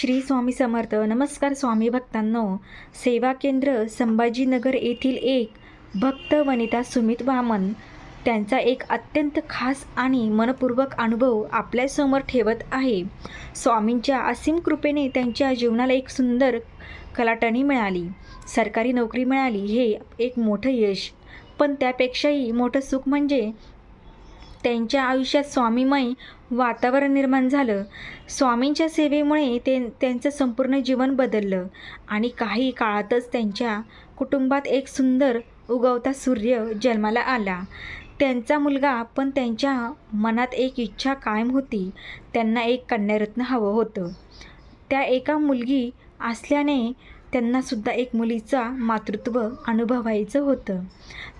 श्री स्वामी समर्थ. नमस्कार स्वामी भक्तांनो. सेवा केंद्र संभाजीनगर येथील एक भक्त वनिता सुमित वामन त्यांचा एक अत्यंत खास आणि मनपूर्वक अनुभव आपल्यासमोर ठेवत आहे. स्वामींच्या असीम कृपेने त्यांच्या जीवनाला एक सुंदर कलाटणी मिळाली. सरकारी नोकरी मिळाली हे एक मोठं यश. पण त्यापेक्षाही मोठं सुख म्हणजे त्यांच्या आयुष्यात स्वामीमय वातावरण निर्माण झालं. स्वामींच्या सेवेमुळे ते त्यांचं संपूर्ण जीवन बदललं आणि काही काळातच त्यांच्या कुटुंबात एक सुंदर उगवता सूर्य जन्माला आला. त्यांचा मुलगा पण त्यांच्या मनात एक इच्छा कायम होती. त्यांना एक कन्यारत्न हवं होतं. त्या एका मुलगी असल्याने त्यांनासुद्धा एक मुलीचा मातृत्व अनुभवायचं होतं.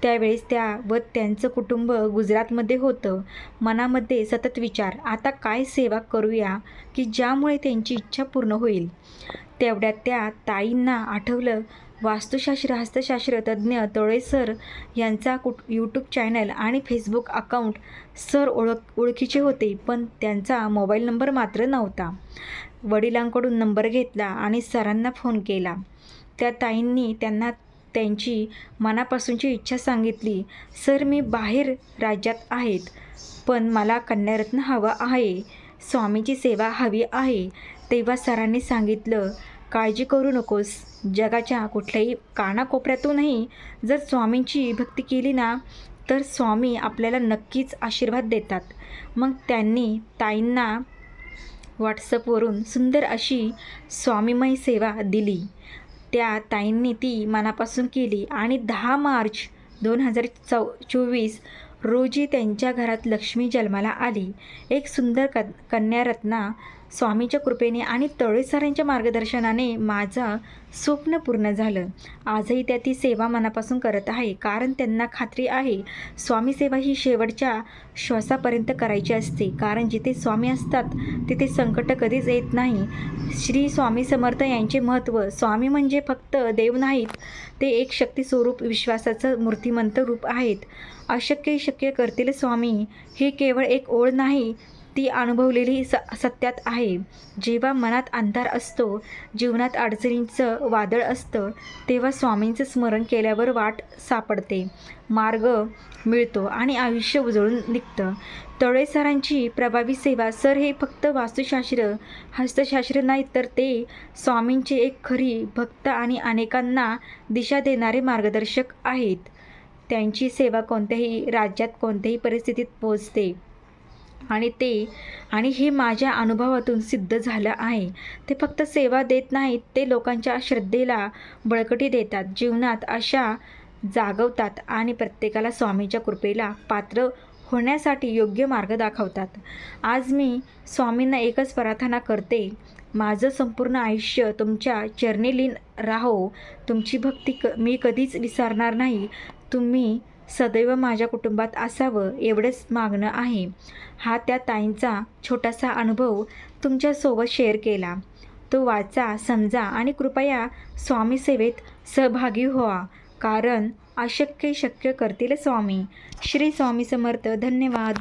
त्यावेळेस त्या व त्यांचं कुटुंब गुजरातमध्ये होतं. मनामध्ये सतत विचार आता काय सेवा करूया की ज्यामुळे त्यांची इच्छा पूर्ण होईल? तेवढ्यात त्या ताईंना आठवलं. वास्तुशास्त्र हस्तशास्त्र तज्ज्ञ तोळे सर यांचा कुट यूट्यूब चॅनल आणि फेसबुक अकाउंट सर ओळख ओळखीचे होते पण त्यांचा मोबाईल नंबर मात्र नव्हता. वडिलांकडून नंबर घेतला आणि सरांना फोन केला. त्या ताईंनी त्यांना त्यांची मनापासूनची इच्छा सांगितली सर मी बाहेर राज्यात आहेत पण मला कन्यारत्न हवा आहे. स्वामीची सेवा हवी आहे. तेव्हा सरांनी सांगितलं काळजी करू नकोस. जगाच्या कुठल्याही कानाकोपऱ्यातूनही जर स्वामींची भक्ती केली ना तर स्वामी आपल्याला नक्कीच आशीर्वाद देतात. मग त्यांनी ताईंना व्हॉट्सअपवरून सुंदर अशी स्वामीमय सेवा दिली. त्या ताईंनी ती मनापासून केली आणि दहा मार्च दोन हजार चौ चोवीस रोजी त्यांच्या घरात लक्ष्मी जन्माला आली. एक सुंदर क कन्यारत्ना स्वामीच्या कृपेने आणि तळेसरांच्या मार्गदर्शनाने माझं स्वप्न पूर्ण झालं. आजही त्या ती सेवा मनापासून करत आहे कारण त्यांना खात्री आहे स्वामी सेवा ही शेवटच्या श्वासापर्यंत करायची असते. कारण जिथे स्वामी असतात तिथे संकट कधीच येत नाही. श्री स्वामी समर्थ यांचे महत्त्व स्वामी म्हणजे फक्त देव नाहीत ते एक शक्ती स्वरूप विश्वासाचं मूर्तिमंत रूप आहेत. अशक्य शक्य करतील स्वामी हे केवळ एक ओळ नाही ती अनुभवलेली स सत्यात आहे. जेव्हा मनात अंधार असतो जीवनात अडचणींचं वादळ असतं तेव्हा स्वामींचं स्मरण केल्यावर वाट सापडते. मार्ग मिळतो आणि आयुष्य उजळून निघतं. तळे सरांची प्रभावी सेवा सर हे फक्त वास्तुशास्त्र हस्तशास्त्र नाही तर ते स्वामींचे एक खरी भक्त आणि अनेकांना दिशा देणारे मार्गदर्शक आहेत. त्यांची सेवा कोणत्याही राज्यात कोणत्याही परिस्थितीत पोचते आणि ते आणि हे माझ्या अनुभवातून सिद्ध झालं आहे. ते फक्त सेवा देत नाहीत ते लोकांच्या श्रद्धेला बळकटी देतात जीवनात अशा जागवतात आणि प्रत्येकाला स्वामीच्या कृपेला पात्र होण्यासाठी योग्य मार्ग दाखवतात. आज मी स्वामींना एकच प्रार्थना करते माझं संपूर्ण आयुष्य तुमच्या चरणीलीन राहो. तुमची भक्ती क मी कधीच विसरणार नाही. तुम्ही सदैव माझ्या कुटुंबात असावं एवढंच मागणं आहे. हा त्या ताईंचा छोटासा अनुभव तुमच्यासोबत शेअर केला. तो वाचा समजा आणि कृपया स्वामी सेवेत सहभागी व्हा. कारण अशक्य शक्य करतील स्वामी. श्री स्वामी समर्थ. धन्यवाद.